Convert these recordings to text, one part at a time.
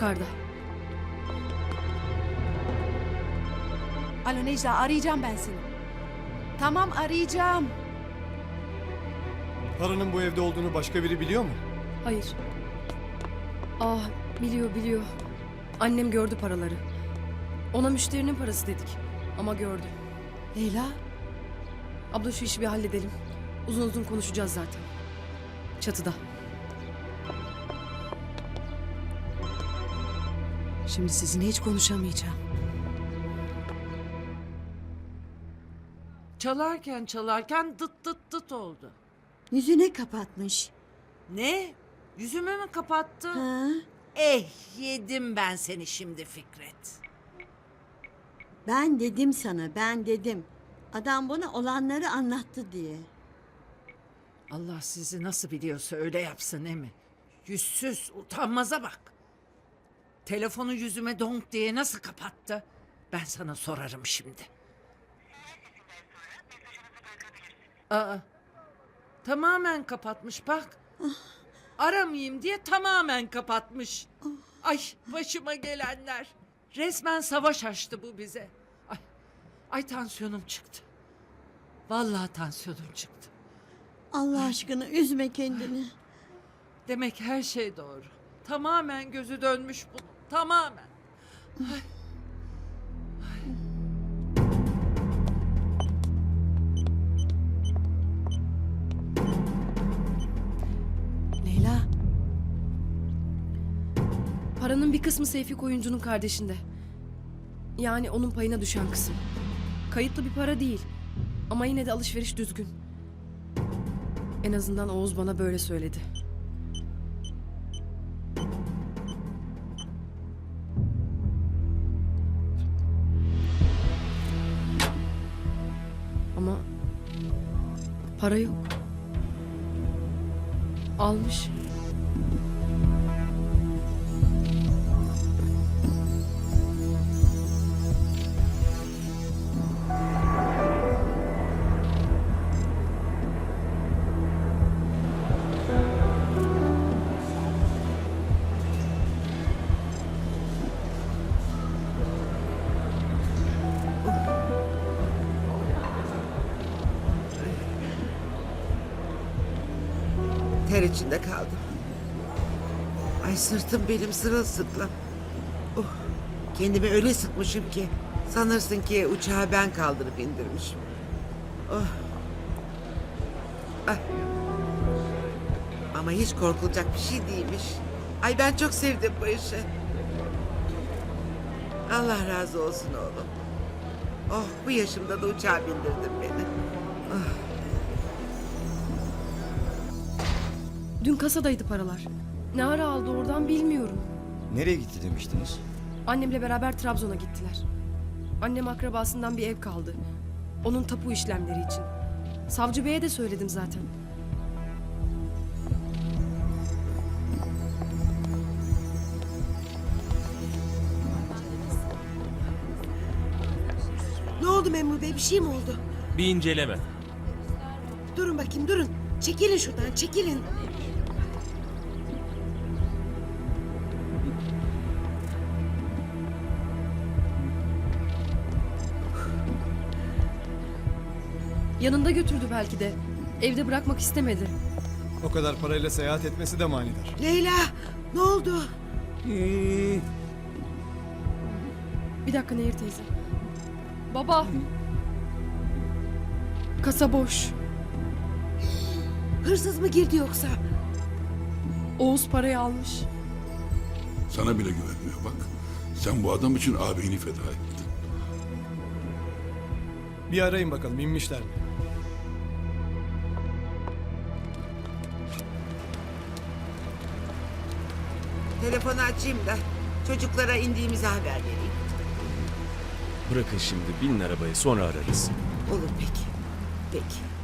Yukarıda. Alo Necla arayacağım ben seni. Tamam arayacağım. Paranın bu evde olduğunu başka biri biliyor mu? Hayır. Ah biliyor biliyor. Annem gördü paraları. Ona müşterinin parası dedik. Ama gördü. Leyla Abla şu işi bir halledelim. Uzun uzun konuşacağız zaten. Çatıda. Şimdi sizinle hiç konuşamayacağım. Çalarken çalarken dıt dıt dıt oldu. Yüzüne kapatmış. Ne? Yüzümü mü kapattı? Ha? Eh yedim ben seni şimdi Fikret. Ben dedim sana, ben dedim. Adam bana olanları anlattı diye. Allah sizi nasıl biliyorsa öyle yapsın değil mi? Yüzsüz utanmaza bak. Telefonu yüzüme donk diye nasıl kapattı? Ben sana sorarım şimdi. Aa, tamamen kapatmış bak. Aramayayım diye tamamen kapatmış. Ay başıma gelenler. Resmen savaş açtı bu bize. Ay, ay tansiyonum çıktı. Vallahi tansiyonum çıktı. Allah aşkına üzme kendini. Demek her şey doğru. Tamamen gözü dönmüş bunun. Tamamen. Leyla Paranın bir kısmı Seyfi Koyuncu'nun kardeşinde. Yani onun payına düşen kısım. Kayıtlı bir para değil. Ama yine de alışveriş düzgün. En azından Oğuz bana böyle söyledi. Para yok. Almış. İçinde kaldım. Ay sırtım benim sırılsıklam. Oh, kendimi öyle sıkmışım ki sanırsın ki uçağı ben kaldırıp indirmişim. Oh. Ay. Ama hiç korkulacak bir şey değilmiş. Ay ben çok sevdim bu işi. Allah razı olsun oğlum. Oh bu yaşımda da uçağa bindirdin beni. Dün kasadaydı paralar. Ne ara aldı oradan bilmiyorum. Nereye gitti demiştiniz? Annemle beraber Trabzon'a gittiler. Annem akrabasından bir ev kaldı. Onun tapu işlemleri için. Savcı Bey'e de söyledim zaten. Ne oldu memur bey bir şey mi oldu? Bir inceleme. Durun bakayım durun. Çekilin şuradan çekilin. Yanında götürdü belki de. Evde bırakmak istemedi. O kadar parayla seyahat etmesi de manidar. Leyla ne oldu? Bir dakika Nehir teyze. Baba. Kasa boş. Hırsız mı girdi yoksa? Oğuz parayı almış. Sana bile güvenmiyor bak. Sen bu adam için ağabeyini feda ettin. Bir arayın bakalım inmişler mi? Telefonu açayım da çocuklara indiğimizi haber vereyim. Bırakın şimdi binin arabaya sonra ararız. Olur peki. Peki.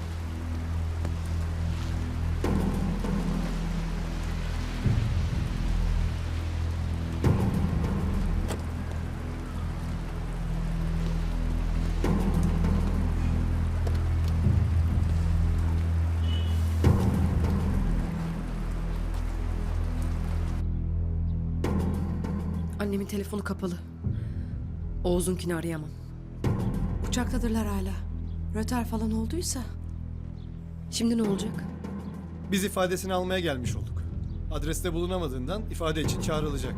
Annemin telefonu kapalı. Oğuz'unkini arayamam. Uçaktadırlar hala. Röter falan olduysa. Şimdi ne olacak? Biz ifadesini almaya gelmiş olduk. Adreste bulunamadığından ifade için çağrılacak.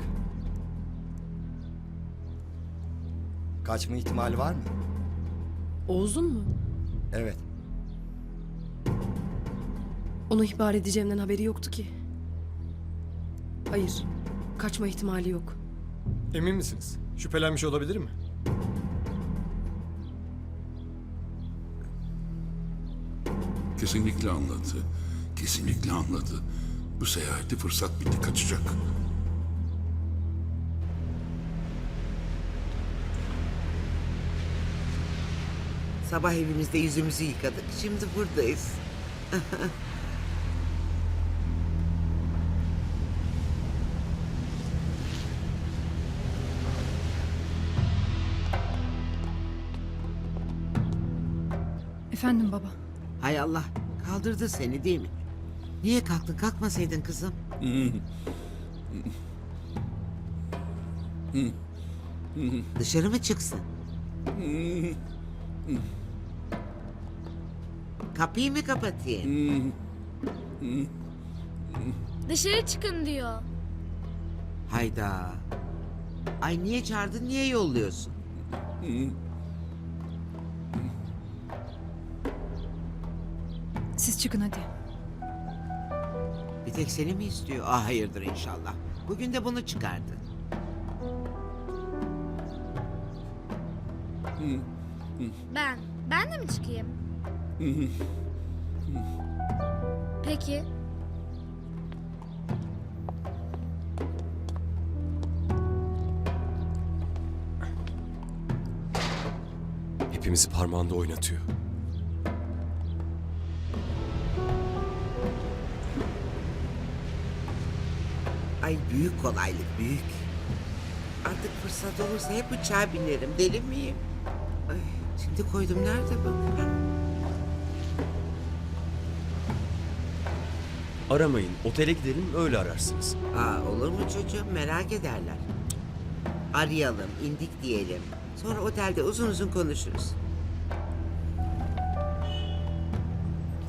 Kaçma ihtimali var mı? Oğuz'un mu? Evet. Onu ihbar edeceğimden haberi yoktu ki. Hayır. Kaçma ihtimali yok. Emin misiniz? Şüphelenmiş olabilir mi? Kesinlikle anladı. Kesinlikle anladı. Bu seyahati fırsat bitti kaçacak. Sabah evimizde yüzümüzü yıkadık. Şimdi buradayız. Efendim baba. Hay Allah. Kaldırdı seni değil mi? Niye kalktın? Kalkmasaydın kızım. Dışarı mı çıksın? Kapıyı mı kapatayım? Dışarı çıkın diyor. Hayda. Ay niye çağırdın, niye yolluyorsun? Siz çıkın hadi. Bir tek seni mi istiyor? Ah hayırdır inşallah. Bugün de bunu çıkardı. Ben. Ben de mi çıkayım? Peki. Hepimizi parmağında oynatıyor. Ay büyük kolaylık büyük. Artık fırsat olursa hep uçağa binerim. Deli miyim? Ay, şimdi koydum nerede bu? Ha, Aramayın. Otele gidelim öyle ararsınız. Aa, olur mu çocuğum merak ederler. Arayalım, indik diyelim. Sonra otelde uzun uzun konuşuruz.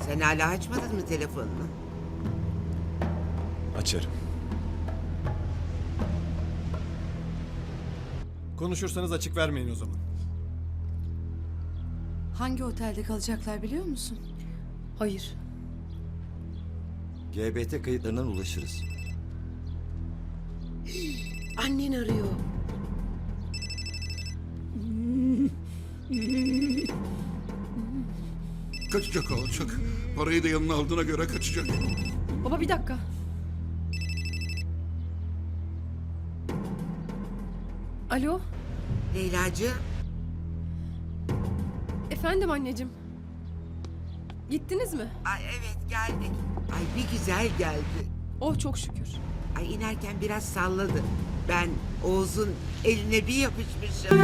Sen hala açmadın mı telefonunu? Açarım. Konuşursanız açık vermeyin o zaman. Hangi otelde kalacaklar biliyor musun? Hayır. GBT kayıtlarından ulaşırız. Annen arıyor. Kaçacak alacak. Parayı da yanına aldığına göre kaçacak. Baba bir dakika. Alo. Leylacığım, Efendim anneciğim. Gittiniz mi? ay evet geldik. Ay bir güzel geldi. Oh çok şükür. Ay inerken biraz salladı. Ben Oğuz'un eline bir yapışmışım.